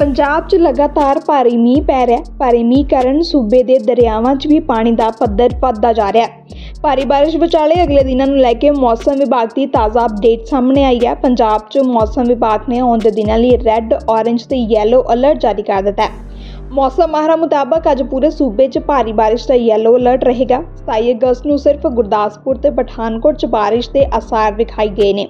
ਪੰਜਾਬ 'ਚ ਲਗਾਤਾਰ ਭਾਰੀ ਮੀਂਹ ਪੈ ਰਿਹਾ ਭਾਰੀ ਮੀਂਹ ਕਾਰਨ ਸੂਬੇ ਦੇ ਦਰਿਆਵਾਂ 'ਚ ਵੀ ਪਾਣੀ ਦਾ ਪੱਧਰ ਵੱਧਦਾ ਜਾ ਰਿਹਾ ਹੈ। ਭਾਰੀ ਬਾਰਿਸ਼ ਵਿਚਾਲੇ ਅਗਲੇ ਦਿਨਾਂ ਨੂੰ ਲੈ ਕੇ ਮੌਸਮ ਵਿਭਾਗ ਦੀ ਤਾਜ਼ਾ ਅਪਡੇਟ ਸਾਹਮਣੇ ਆਈ ਹੈ। ਪੰਜਾਬ 'ਚ ਮੌਸਮ ਵਿਭਾਗ ਨੇ ਆਉਂਦੇ ਦਿਨਾਂ ਲਈ ਰੈੱਡ ਔਰੇਂਜ ਤੇ ਯੈਲੋ ਅਲਰਟ ਜਾਰੀ ਕਰ ਦਿੱਤਾ ਹੈ। ਮੌਸਮ ਮਾਹਰਾਂ ਮੁਤਾਬਕ ਅੱਜ ਪੂਰੇ ਸੂਬੇ 'ਚ ਭਾਰੀ ਬਾਰਿਸ਼ ਦਾ ਯੈਲੋ ਅਲਰਟ ਰਹੇਗਾ। 27 ਅਗਸਤ ਨੂੰ ਸਿਰਫ ਗੁਰਦਾਸਪੁਰ ਤੇ ਪਠਾਨਕੋਟ 'ਚ ਬਾਰਿਸ਼ ਦੇ ਅਸਾਰ ਵਿਖਾਈ ਗਏ ਨੇ।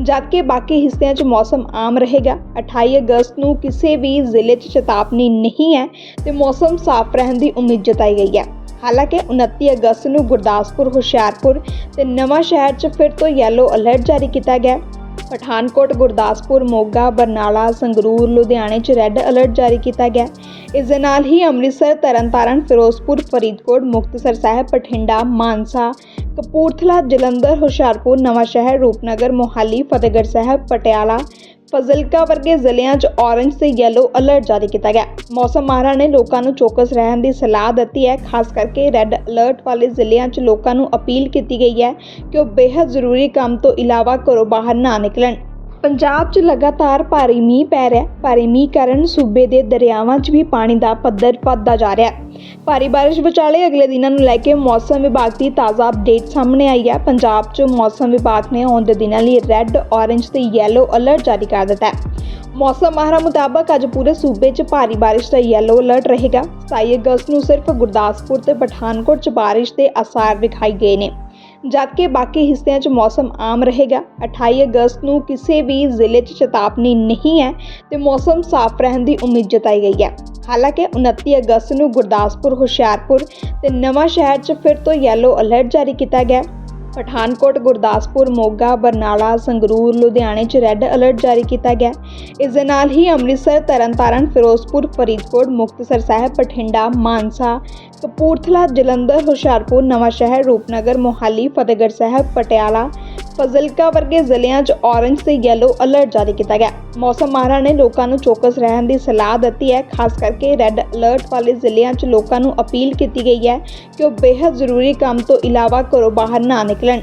ਜਦਕਿ ਬਾਕੀ ਹਿੱਸਿਆਂ 'ਚ ਮੌਸਮ ਆਮ ਰਹੇਗਾ 28 ਅਗਸਤ ਨੂੰ ਕਿਸੇ ਵੀ ਜ਼ਿਲ੍ਹੇ 'ਚ ਚੇਤਾਵਨੀ ਨਹੀਂ ਹੈ ਤੇ ਮੌਸਮ ਸਾਫ਼ ਰਹਿਣ ਦੀ ਉਮੀਦ ਜਤਾਈ ਗਈ ਹੈ। ਹਾਲਾਂਕਿ 29 ਅਗਸਤ ਨੂੰ ਗੁਰਦਾਸਪੁਰ, ਹੁਸ਼ਿਆਰਪੁਰ ਤੇ ਨਵਾਂ ਸ਼ਹਿਰ 'ਚ ਫਿਰ ਤੋਂ ਯੈਲੋ ਅਲਰਟ ਜਾਰੀ ਕੀਤਾ ਗਿਆ ਪਠਾਨਕੋਟ, ਗੁਰਦਾਸਪੁਰ, ਮੋਗਾ, ਬਰਨਾਲਾ, ਸੰਗਰੂਰ, ਲੁਧਿਆਣੇ 'ਚ ਰੈੱਡ ਅਲਰਟ ਜਾਰੀ ਕੀਤਾ ਗਿਆ ਇਸ ਦੇ ਨਾਲ ਹੀ ਅੰਮ੍ਰਿਤਸਰ, ਤਰਨਤਾਰਨ, ਫਿਰੋਜ਼ਪੁਰ, ਫਰੀਦਕੋਟ, ਮੁਕਤਸਰ ਸਾਹਿਬ, ਬਠਿੰਡਾ, ਮਾਨਸਾ ਕਪੂਰਥਲਾ, ਜਲੰਧਰ, ਹੁਸ਼ਿਆਰਪੁਰ, ਨਵਾਂਸ਼ਹਿਰ, ਰੂਪਨਗਰ, ਮੋਹਾਲੀ, ਫਤਿਹਗੜ੍ਹ ਸਾਹਿਬ, ਪਟਿਆਲਾ, ਫਜ਼ਿਲਕਾ ਵਰਗੇ ਜ਼ਿਲ੍ਹਿਆਂ 'ਚ ਔਰੰਜ ਤੇ ਯੈਲੋ ਅਲਰਟ ਜਾਰੀ ਕੀਤਾ ਗਿਆ। ਮੌਸਮ ਮਾਹਰਾਂ ਨੇ ਲੋਕਾਂ ਨੂੰ ਚੌਕਸ ਰਹਿਣ ਦੀ ਸਲਾਹ ਦਿੱਤੀ ਹੈ, ਖਾਸ ਕਰਕੇ ਰੈੱਡ ਅਲਰਟ ਵਾਲੇ ਜ਼ਿਲ੍ਹਿਆਂ 'ਚ ਲੋਕਾਂ ਨੂੰ ਅਪੀਲ ਕੀਤੀ ਗਈ ਹੈ ਕਿ ਉਹ ਬੇहद ਜ਼ਰੂਰੀ ਕੰਮ ਤੋਂ ਇਲਾਵਾ ਘਰੋਂ ਬਾਹਰ ਨਾ ਨਿਕਲਣ। ਪੰਜਾਬ 'ਚ ਲਗਾਤਾਰ ਭਾਰੀ ਮੀਂਹ ਪੈ ਰਿਹਾ ਹੈ। ਭਾਰੀ ਮੀਂਹ ਕਾਰਨ ਸੂਬੇ ਦੇ ਦਰਿਆਵਾਂ 'ਚ ਵੀ ਪਾਣੀ ਦਾ ਪੱਧਰ ਵੱਧਦਾ ਜਾ ਰਿਹਾ ਹੈ। ਭਾਰੀ ਬਾਰਿਸ਼ ਵਿਚਾਲੇ ਅਗਲੇ ਦਿਨਾਂ ਨੂੰ ਲੈ ਕੇ ਮੌਸਮ ਵਿਭਾਗ ਦੀ ਤਾਜ਼ਾ ਅਪਡੇਟ ਸਾਹਮਣੇ ਆਈ ਹੈ। ਪੰਜਾਬ 'ਚ ਮੌਸਮ ਵਿਭਾਗ ਨੇ ਆਉਂਦੇ ਦਿਨਾਂ ਲਈ ਰੈੱਡ ਔਰੇਂਜ ਤੇ ਯੈਲੋ ਅਲਰਟ ਜਾਰੀ ਕਰ ਦਿੱਤਾ ਹੈ। ਮੌਸਮ ਮਾਹਰਾਂ ਮੁਤਾਬਕ ਅੱਜ ਪੂਰੇ ਸੂਬੇ 'ਚ ਭਾਰੀ ਬਾਰਿਸ਼ ਦਾ ਯੈਲੋ ਅਲਰਟ ਰਹੇਗਾ। 27 ਅਗਸਤ ਨੂੰ ਸਿਰਫ ਗੁਰਦਾਸਪੁਰ ਤੇ ਪਠਾਨਕੋਟ 'ਚ ਬਾਰਿਸ਼ ਦੇ ਅਸਾਰ ਵਿਖਾਈ ਗਏ ਨੇ। ਜਦਕਿ ਬਾਕੀ ਹਿੱਸਿਆਂ 'ਚ ਮੌਸਮ ਆਮ ਰਹੇਗਾ 28 ਅਗਸਤ ਨੂੰ ਕਿਸੇ ਵੀ ਜ਼ਿਲ੍ਹੇ 'ਚ ਚੇਤਾਵਨੀ ਨਹੀਂ ਹੈ ਤੇ ਮੌਸਮ ਸਾਫ਼ ਰਹਿਣ ਦੀ ਉਮੀਦ ਜਤਾਈ ਗਈ ਹੈ। ਹਾਲਾਂਕਿ 29 ਅਗਸਤ ਨੂੰ ਗੁਰਦਾਸਪੁਰ, ਹੁਸ਼ਿਆਰਪੁਰ ਤੇ ਨਵਾਂ ਸ਼ਹਿਰ 'ਚ ਫਿਰ ਤੋਂ ਯੈਲੋ ਅਲਰਟ ਜਾਰੀ ਕੀਤਾ ਗਿਆ। ਪਠਾਨਕੋਟ, ਗੁਰਦਾਸਪੁਰ, ਮੋਗਾ, ਬਰਨਾਲਾ, ਸੰਗਰੂਰ, ਲੁਧਿਆਣੇ 'ਚ ਰੈੱਡ ਅਲਰਟ ਜਾਰੀ ਕੀਤਾ ਗਿਆ। ਇਸ ਦੇ ਨਾਲ ਹੀ ਅੰਮ੍ਰਿਤਸਰ, ਤਰਨਤਾਰਨ, ਫਿਰੋਜ਼ਪੁਰ, ਫਰੀਦਕੋਟ, ਮੁਕਤਸਰ ਸਾਹਿਬ, ਬਠਿੰਡਾ, ਮਾਨਸਾ, ਕਪੂਰਥਲਾ, ਜਲੰਧਰ, ਹੁਸ਼ਿਆਰਪੁਰ ਨਵਾਂ ਸ਼ਹਿਰ ਰੂਪਨਗਰ, ਮੋਹਾਲੀ, ਫਤਿਹਗੜ੍ਹ ਸਾਹਿਬ, ਪਟਿਆਲਾ ਫਜ਼ਿਲਕਾ ਵਰਗੇ ਜ਼ਿਲ੍ਹਿਆਂ 'ਚ ਔਰੰਜ ਤੇ ਯੈਲੋ ਅਲਰਟ ਜਾਰੀ ਕੀਤਾ ਗਿਆ। ਮੌਸਮ ਮਾਹਰਾਂ ਨੇ ਲੋਕਾਂ ਨੂੰ ਚੌਕਸ ਰਹਿਣ ਦੀ ਸਲਾਹ ਦਿੱਤੀ ਹੈ, ਖਾਸ ਕਰਕੇ ਰੈੱਡ ਅਲਰਟ ਵਾਲੇ ਜ਼ਿਲ੍ਹਿਆਂ 'ਚ ਲੋਕਾਂ ਨੂੰ ਅਪੀਲ ਕੀਤੀ ਗਈ ਹੈ ਕਿ ਉਹ ਬੇहद ਜ਼ਰੂਰੀ ਕੰਮ ਤੋਂ ਇਲਾਵਾ ਘਰੋਂ ਬਾਹਰ ਨਾ ਨਿਕਲਣ।